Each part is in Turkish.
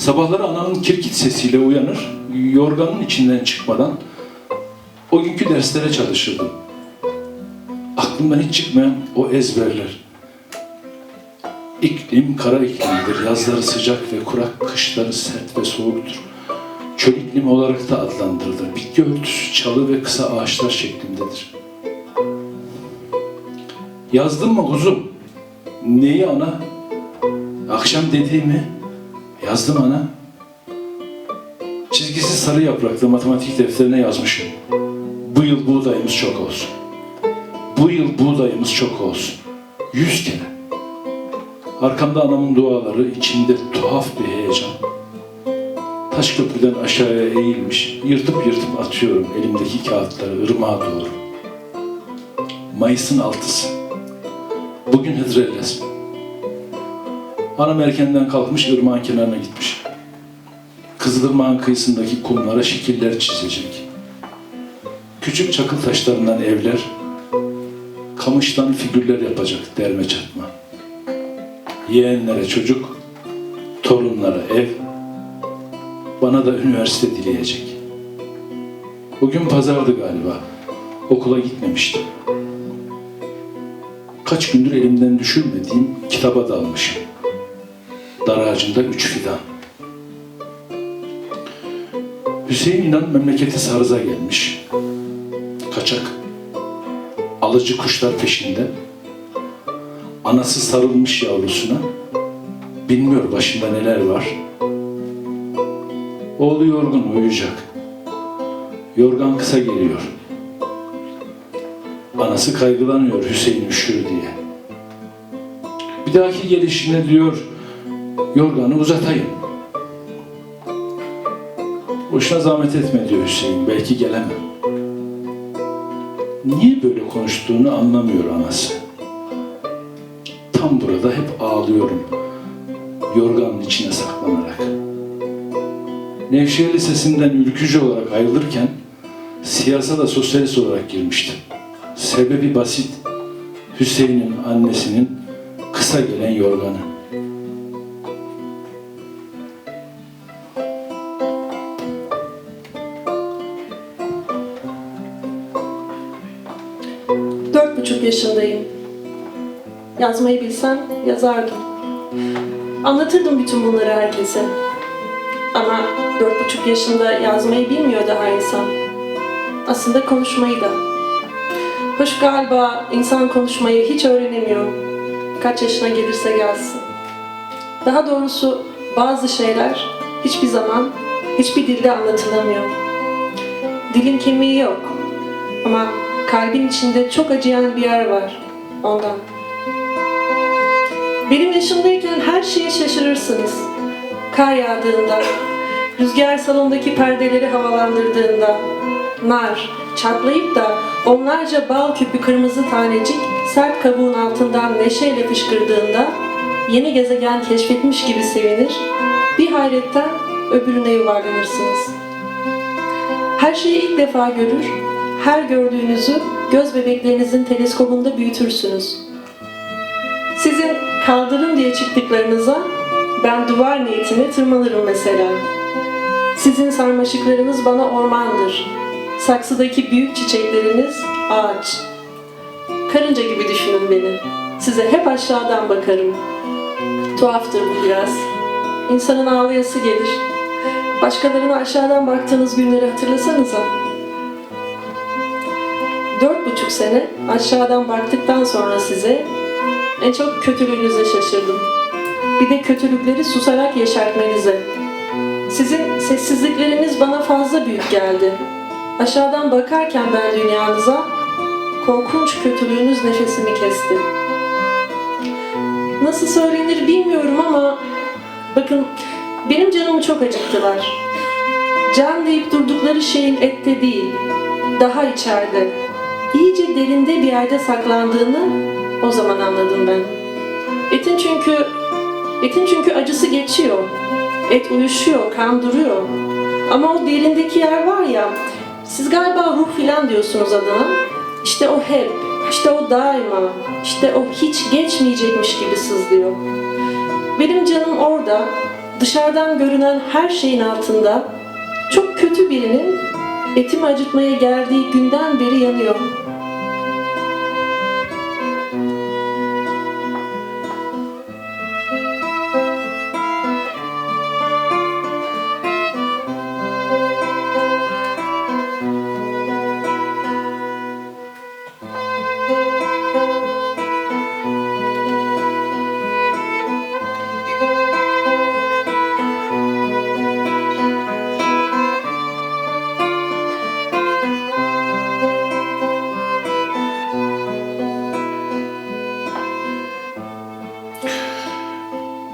Sabahları anamın kirkit sesiyle uyanır, yorganın içinden çıkmadan o günkü derslere çalışırdım. Aklımdan hiç çıkmayan o ezberler. İklim kara iklimdir. Yazları sıcak ve kurak, kışları sert ve soğuktur. Çöl iklimi olarak da adlandırılır. Bitki örtüsü çalı ve kısa ağaçlar şeklindedir. Yazdın mı kuzum? Neyi ana? Akşam dediğimi yazdım ana. Çizgisi sarı yapraklı matematik defterine yazmışım. Bu yıl buğdayımız çok olsun. Bu yıl buğdayımız çok olsun. Yüz kere. Arkamda anamın duaları, içimde tuhaf bir heyecan. Taş köprüden aşağıya eğilmiş, yırtıp yırtıp atıyorum elimdeki kağıtları ırmağa doğru. Mayıs'ın altısı. Bugün Hıdrellez. Anam erkenden kalkmış ırmağın kenarına gitmiş. Kızılırmağın kıyısındaki kumlara şekiller çizecek. Küçük çakıl taşlarından evler, kamıştan figürler yapacak derme çatma. Yeğenlere çocuk, torunlara ev, bana da üniversite dileyecek. Bugün pazardı galiba. Okula gitmemiştim. Kaç gündür elimden düşürmediğim kitaba dalmışım. Dar ağacında üç fidan. Hüseyin İnan memleketi Sarız'a gelmiş. Kaçak. Alıcı kuşlar peşinde. Anası sarılmış yavrusuna. Bilmiyor başında neler var. Oğlu yorgun uyuyacak. Yorgan kısa geliyor. Anası kaygılanıyor Hüseyin üşür diye. Bir dahaki gelişine diyor yorganı uzatayım. Boşuna zahmet etme diyor Hüseyin. Belki gelemem. Niye böyle konuştuğunu anlamıyor anası. Tam burada hep ağlıyorum. Yorganın içine saklanarak. Nevşehir Lisesi'nden ülkücü olarak ayrılırken siyasada sosyalist olarak girmiştim. Sebebi basit. Hüseyin'in annesinin kısa gelen yorganı. Yaşındayım. Yazmayı bilsem yazardım. Anlatırdım bütün bunları herkese. Ama dört buçuk yaşında yazmayı bilmiyor daha insan. Aslında konuşmayı da. Hoş galiba insan konuşmayı hiç öğrenemiyor. Kaç yaşına gelirse gelsin. Daha doğrusu bazı şeyler hiçbir zaman hiçbir dilde anlatılamıyor. Dilin kemiği yok. Ama kalbin içinde çok acıyan bir yer var. Ondan. Benim yaşımdayken her şeye şaşırırsınız. Kar yağdığında, rüzgar salondaki perdeleri havalandırdığında, nar çatlayıp da onlarca bal küpü kırmızı tanecik sert kabuğun altından neşeyle fışkırdığında, yeni gezegen keşfetmiş gibi sevinir, bir hayretten öbürüne yuvarlanırsınız. Her şeyi ilk defa görür, her gördüğünüzü göz bebeklerinizin teleskobunda büyütürsünüz. Sizin kaldırın diye çıktıklarınıza ben duvar niyetine tırmanırım mesela. Sizin sarmaşıklarınız bana ormandır. Saksıdaki büyük çiçekleriniz ağaç. Karınca gibi düşünün beni. Size hep aşağıdan bakarım. Tuhaftır bu biraz. İnsanın ağlayası gelir. Başkalarına aşağıdan baktığınız günleri hatırlasanıza. Sene aşağıdan baktıktan sonra size en çok kötülüğünüze şaşırdım. Bir de kötülükleri susarak yeşertmenize. Sizin sessizlikleriniz bana fazla büyük geldi. Aşağıdan bakarken ben dünyanıza, korkunç kötülüğünüz nefesimi kesti. Nasıl söylenir bilmiyorum ama bakın benim canımı çok acıttılar. Can deyip durdukları şeyin ette değil, daha içeride, iyice derinde bir yerde saklandığını o zaman anladım ben. Etin çünkü etin çünkü acısı geçiyor. Et uyuşuyor, kan duruyor. Ama o derindeki yer var ya, siz galiba ruh filan diyorsunuz adına. İşte o hep, işte o daima, işte o hiç geçmeyecekmiş gibi sızlıyor. Benim canım orada, dışarıdan görünen her şeyin altında çok kötü birinin etimi acıtmaya geldiği günden beri yanıyor.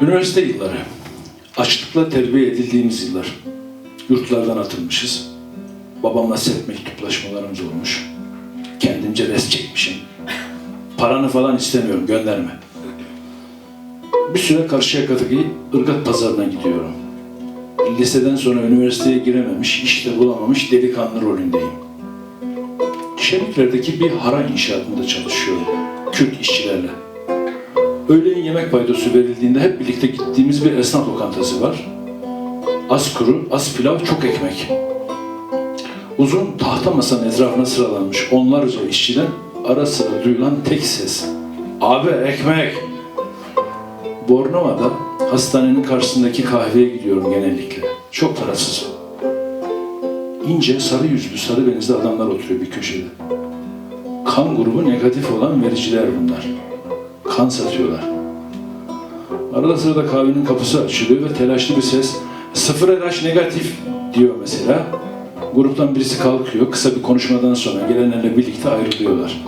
Üniversite yılları. Açlıkla terbiye edildiğimiz yıllar. Yurtlardan atılmışız. Babamla sert mektuplaşmalarımız olmuş. Kendimce res çekmişim. Paranı falan istemiyorum, gönderme. Bir süre Karşıyaka'daki ırgat pazarına gidiyorum. Liseden sonra üniversiteye girememiş, işte bulamamış delikanlı rolündeyim. Şeriklerdeki bir hara inşaatında çalışıyorum. Kürt işçilerle. Yemek paydosu verildiğinde hep birlikte gittiğimiz bir esnaf lokantası var. Az kuru, az pilav, çok ekmek. Uzun tahta masanın etrafına sıralanmış onlarca işçiden ara sıra duyulan tek ses. Abi ekmek! Bornova'da hastanenin karşısındaki kahveye gidiyorum genellikle. Çok parasız. İnce, sarı yüzlü, sarı benizli adamlar oturuyor bir köşede. Kan grubu negatif olan vericiler bunlar kan satıyorlar. Arada sırada kahvenin kapısı açılıyor ve telaşlı bir ses sıfır RH negatif diyor mesela. Gruptan birisi kalkıyor. Kısa bir konuşmadan sonra gelenlerle birlikte ayrılıyorlar.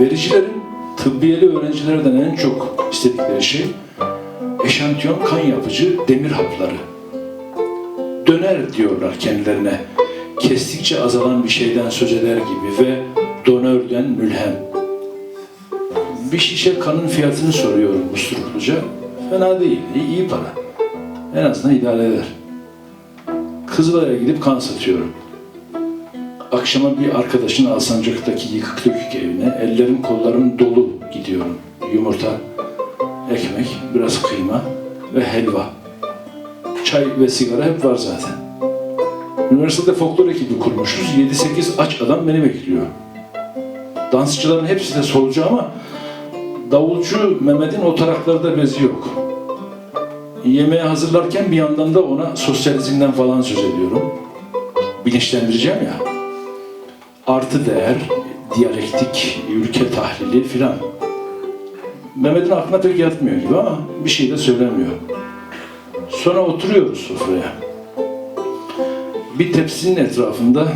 Vericilerin tıbbiyeli öğrencilerden en çok istedikleri şey eşantiyon kan yapıcı demir hapları. Döner diyorlar kendilerine. Kestikçe azalan bir şeyden söz eder gibi ve donörden mülhem. Bir şişe kanın fiyatını soruyorum usturupluca. Fena değil, iyi, iyi para. En azından idare eder. Kızılay'a gidip kan satıyorum. Akşama bir arkadaşın Alsancak'taki yıkık dökük evine, ellerim kollarım dolu gidiyorum. Yumurta, ekmek, biraz kıyma ve helva. Çay ve sigara hep var zaten. Üniversitede folklor ekibi kurmuşuz. 7-8 aç adam beni bekliyor. Dansçıların hepsi de solcu ama davulcu Mehmet'in o taraklarda bezi yok. Yemeği hazırlarken bir yandan da ona sosyalizmden falan söz ediyorum. Bilinçlendireceğim ya. Artı değer, diyalektik, ülke tahlili filan. Mehmet'in aklına pek yatmıyor gibi ama bir şey de söylemiyor. Sonra oturuyoruz sofraya. Bir tepsinin etrafında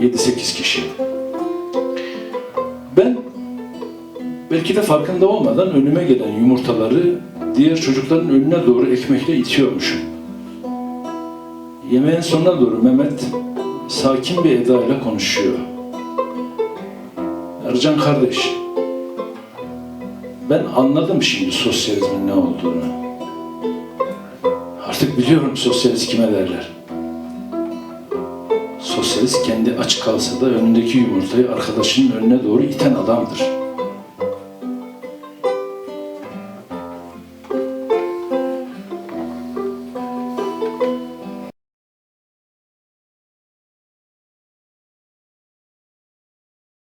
7-8 kişi. Belki de farkında olmadan önüme gelen yumurtaları diğer çocukların önüne doğru ekmekle itiyormuşum. Yemeğin sonuna doğru Mehmet sakin bir edayla konuşuyor. Ercan kardeş, ben anladım şimdi sosyalizmin ne olduğunu. Artık biliyorum sosyalist kime derler. Sosyalist kendi aç kalsa da önündeki yumurtayı arkadaşının önüne doğru iten adamdır.